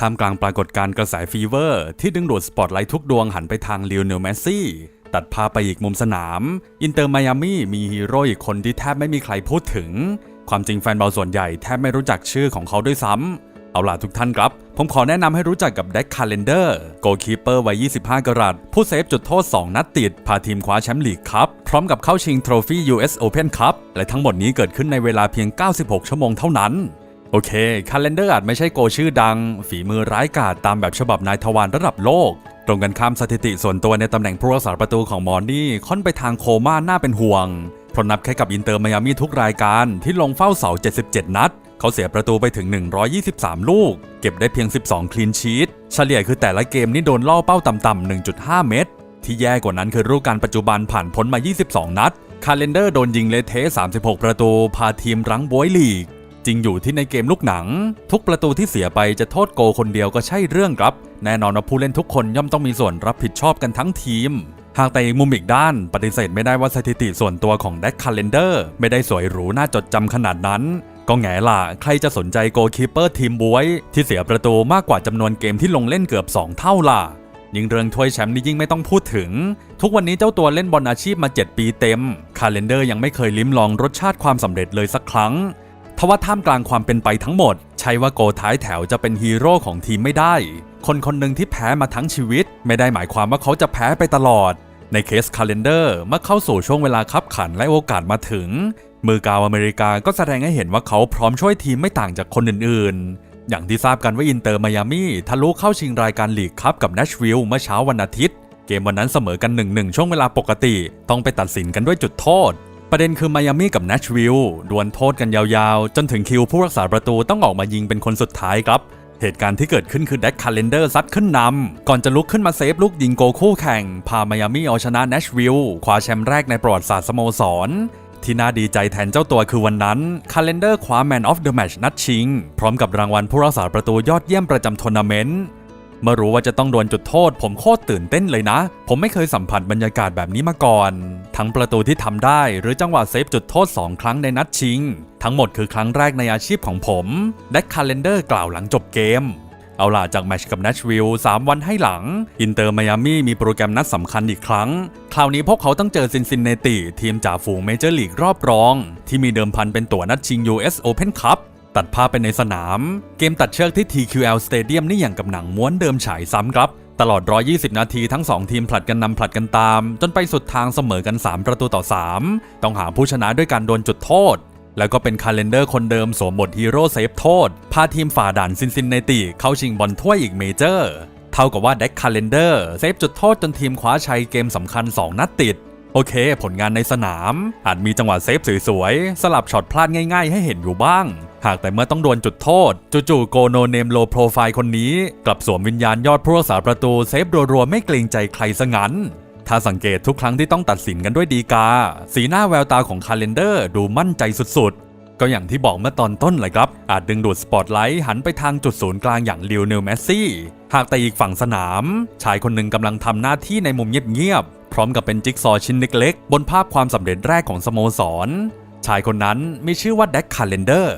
ท่ามกลางปรากฏการณ์กระแสฟีเวอร์ ที่ดึงดูดสปอตไลท์ทุกดวงหันไปทางลิวเนลแมสซี่ ตัดภาพไปอีกมุมสนาม อินเตอร์ไมอามี่มีฮีโร่อีกคนที่แทบไม่มีใครพูดถึง ความจริงแฟนบอลส่วนใหญ่แทบไม่รู้จักชื่อของเขาด้วยซ้ำ เอาล่ะทุกท่านครับ ผมขอแนะนำให้รู้จักกับเด็กคาเลนเดอร์โกลคีเปอร์วัย 25 กรัตผู้เซฟจุดโทษ 2 นัดติด พาทีมคว้าแชมป์ลีกครับ พร้อมกับเข้าชิงโทรฟี่ US Open Cup และทั้งหมดนี้เกิดขึ้นในเวลาเพียง 96 ชั่วโมงเท่านั้น โอเคคาเลนเดอร์อาจไม่ใช่โกชื่อดัง ฝีมือร้ายกาจตามแบบฉบับนายทวารระดับโลก ตรงกันข้ามสถิติส่วนตัวในตำแหน่งผู้รักษาประตูของมอร์นี่ค่อนไปทางโคม่าน่าเป็นห่วงเพราะนับแค่กับอินเตอร์ไมอามี่ทุกรายการที่ลงเฝ้าเสา 77 นัด เขาเสียประตูไปถึง 123 ลูก เก็บได้เพียง 12 คลีนชีตเฉลี่ยคือแต่ละเกมนี่โดนล่อเป้าต่ำๆ1.5 เมตร ที่แย่กว่านั้นคือรูปการปัจจุบันผ่านพ้นมา 22 นัด คาเลนเดอร์โดนยิงเลเท36 ประตู พาทีมรั้งบวยลีก จริงอยู่ที่ในเกมลูกหนัง ทุกประตูที่เสียไปจะโทษโกคนเดียวก็ใช่เรื่องครับ แน่นอนว่าผู้เล่นทุกคนย่อมต้องมีส่วนรับผิดชอบกันทั้งทีม หากแต่อีกมุมอีกด้านปฏิเสธไม่ได้ว่าสถิติส่วนตัวของแดกคาเลนเดอร์ไม่ได้สวยหรูน่าจดจำขนาดนั้นก็แง่ล่ะ ใครจะสนใจโกคีเปอร์ทีมบวย ที่เสียประตูมากกว่าจำนวนเกมที่ลงเล่นเกือบ 2 เท่าล่ะ ยิ่งเรื่องถ้วยแชมป์นี่ยิ่งไม่ต้องพูดถึง ทุกวันนี้เจ้าตัวเล่นบอลอาชีพมา 7 ปีเต็ม คาเลนเดอร์ยังไม่เคยลิ้มลองรสชาติความสำเร็จเลยสักครั้ง ทว่าท่ามกลางความเป็นไปทั้งหมด ใช่ว่าโกท้ายแถวจะเป็นฮีโร่ของทีมไม่ได้ คนคนหนึ่งที่แพ้มาทั้งชีวิต ไม่ได้หมายความว่าเขาจะแพ้ไปตลอด ในเคสคาเลนเดอร์เมื่อเข้าสู่ช่วงเวลาคับขันและโอกาสมาถึง มือกาวอเมริกาก็แสดงให้เห็นว่าเขาพร้อมช่วยทีมไม่ต่างจากคนอื่นๆ อย่างที่ทราบกันว่าอินเตอร์ไมอามี่ทะลุเข้าชิงรายการลีกคัพกับเนชวิลล์เมื่อเช้าวันอาทิตย์เกมวันนั้นเสมอกัน1-1ช่วงเวลาปกติ ต้องไปตัดสินกันด้วยจุดโทษ ประเด็นคือไมอามี่กับเนชวิลล์ดวลโทษกันยาวๆ จนถึงคิวผู้รักษาประตูต้องออกมายิงเป็นคนสุดท้ายครับ เหตุการณ์ที่เกิดขึ้นคือแดกคาเลนเดอร์ซัดขึ้นนำก่อนจะลุกขึ้นมาเซฟลูกยิงโกคู่แข่ง พาไมอามี่เอาชนะเนชวิลล์คว้าแชมป์แรกในประวัติศาสตร์สโมสรที่น่าดีใจแทนเจ้าตัวคือวันนั้น คาเลนเดอร์คว้า Man of the Match นัดชิง พร้อมกับรางวัลผู้รักษาประตูยอดเยี่ยมประจำทัวร์นาเมนต์ เมื่อรู้ว่าจะต้องโดวลจุดโทษ ผมโคตรตื่นเต้นเลยนะ ผมไม่เคยสัมผัสบรรยากาศแบบนี้มาก่อน ทั้งประตูที่ทำได้หรือจังหวะเซฟจุดโทษ 2 ครั้งในนัดชิง ทั้งหมดคือครั้งแรกในอาชีพของผมแดกคาเลนเดอร์กล่าวหลังจบเกมเอาล่ะจากแมชกับ n นชวิลล์3วันให้หลัง อินเตอร์ไมอามี่มีโปรแกรมนัดสำคัญอีกครั้ง คราวนี้พวกเขาต้องเจอซินซินเนติ ทีมจ่าฝูงเมเจอร์ลีกรอบรอง ที่มีเดิมพันเป็นตั๋วนัดชิง US Open Cup ตัดภาพไปในสนาม เกมตัดเชือกที่ TQL Stadium นี่อย่างกับหนังม้วนเดิมฉายซ้ำครับ ตลอด 120 นาทีทั้ง 2 ทีมผลัดกันนำผลัดกันตาม จนไปสุดทางเสมอกัน 3 ประตูต่อ 3 ต้องหาผู้ชนะด้วยการโดนจุดโทษ แล้วก็เป็นคาเลนเดอร์คนเดิมสวมบทฮีโร่เซฟโทษ พาทีมฝ่าด่านซินซินเนติเข้าชิงบอลถ้วยอีกเมเจอร์ เท่ากับว่าเด็กคาเลนเดอร์เซฟจุดโทษจนทีมคว้าชัยเกมสำคัญ 2 นัดติดโอเค ผลงานในสนาม อาจมีจังหวะเซฟสวยๆ สลับช็อตพลาดง่ายๆ ให้เห็นอยู่บ้าง หากแต่เมื่อต้องโดนจุดโทษ จู่ๆโกโนเนมโลโปรไฟล์คนนี้ กลับสวมวิญญาณยอดผู้รักษาประตูเซฟรัวๆไม่เกรงใจใครซะงั้นถ้าสังเกตทุกครั้งที่ต้องตัดสินกันด้วยดีกา สีหน้าแววตาของคาเลนเดอร์ดูมั่นใจสุดๆ ก็อย่างที่บอกเมื่อตอนต้นเลยครับ อาจดึงดูดสปอตไลท์หันไปทางจุดศูนย์กลางอย่างลิวเนลแมสซี่ หากแต่อีกฝั่งสนาม ชายคนหนึ่งกำลังทำหน้าที่ในมุมเงียบๆ พร้อมกับเป็นจิ๊กซอชิ้นเล็กๆ บนภาพความสำเร็จแรกของสโมสร ชายคนนั้นมีชื่อว่าแดกคาเลนเดอร์